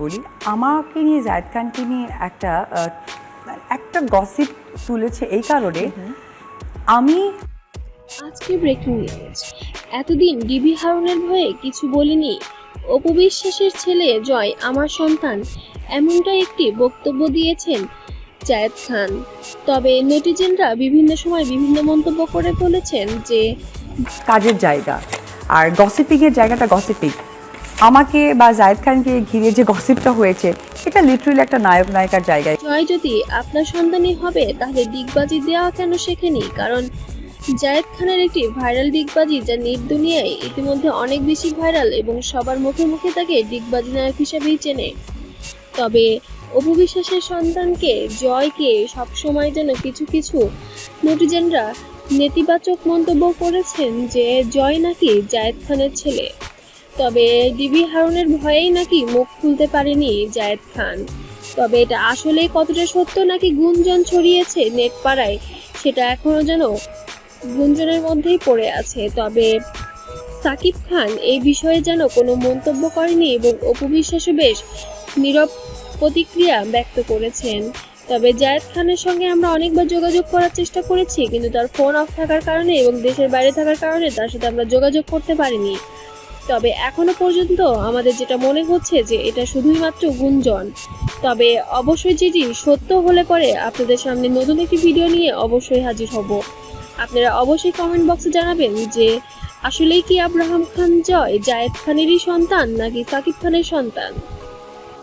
বলি আমাকে নিয়ে জায়েদ খানকে নিয়ে একটা একটা গসিপ তুলেছে এই কারণে আমি আজকে ব্রেকিং নিউজ এতদিন ডিবি হারুনের ভয়ে কিছু বলিনি। অপু বিশ্বাসের ছেলে জয় আমার সন্তান এমনটা একটি বক্তব্য দিয়েছেন জায়েদ খান। তবে নেটিজেনরা বিভিন্ন সময় বিভিন্ন মন্তব্য করে বলেছেন যে কাজের জায়গা। আর গসিপিংয়ের জায়গাটা গসিপিং আমাকে বা জায়েদ খানকে ঘিরে যে গসিপটা হয়েছে সেটা লিটারেলি একটা নায়ক নায়িকার জায়গায়। জয় যদি আপনার সন্তানই হবে, তাহলে ডিগবাজি দেওয়া কেন শেখেনি? কারণ জায়েদ খানের একটি ভাইরাল ডিগবাজি যা নিট দুনিয়ায় ইতিমধ্যে অনেক বেশি ভাইরাল এবং সবার মুখে মুখে তাকে ডিগবাজি নায়ক হিসেবেই চেনে। তবে অপু বিশ্বাসের সন্তানকে, জয়কে সবসময় যেন কিছু কিছু নেটিজেনরা নেতিবাচক মন্তব্য করেছেন যে, জয় নাকি জায়েদ খানের ছেলে। তবে ডিবি হারুনের ভয়েই নাকি মুখ খুলতে পারেনি জায়েদ খান। তবে এটা আসলে কতটা সত্য নাকি গুঞ্জন ছড়িয়েছে নেট পাড়ায় সেটা এখনও যেন গুঞ্জনের মধ্যেই পড়ে আছে। তবে সাকিব খান এই বিষয়ে যেন কোনো মন্তব্য করেনি এবং অপু বেশ নীরব প্রতিক্রিয়া ব্যক্ত করেছেন। তবে জায়েদ খানের সঙ্গে আমরা অনেকবার যোগাযোগ করার চেষ্টা করেছি, কিন্তু তার ফোন অফ থাকার কারণে এবং দেশের বাইরে থাকার কারণে তার সাথে আমরা যোগাযোগ করতে পারিনি। তবে এখনও পর্যন্ত আমাদের যেটা মনে হচ্ছে যে এটা শুধুই মাত্র গুঞ্জন। তবে অবশ্যই যেটি সত্য হলে পরে আপনাদের সামনে নতুন একটি ভিডিও নিয়ে অবশ্যই হাজির হব। আপনারা অবশ্যই কমেন্ট বক্সে জানাবেন যে, আসলেই কি আব্রাহাম খান জয়, জায়েদ খানেরই সন্তান নাকি সাকিব খানের সন্তান?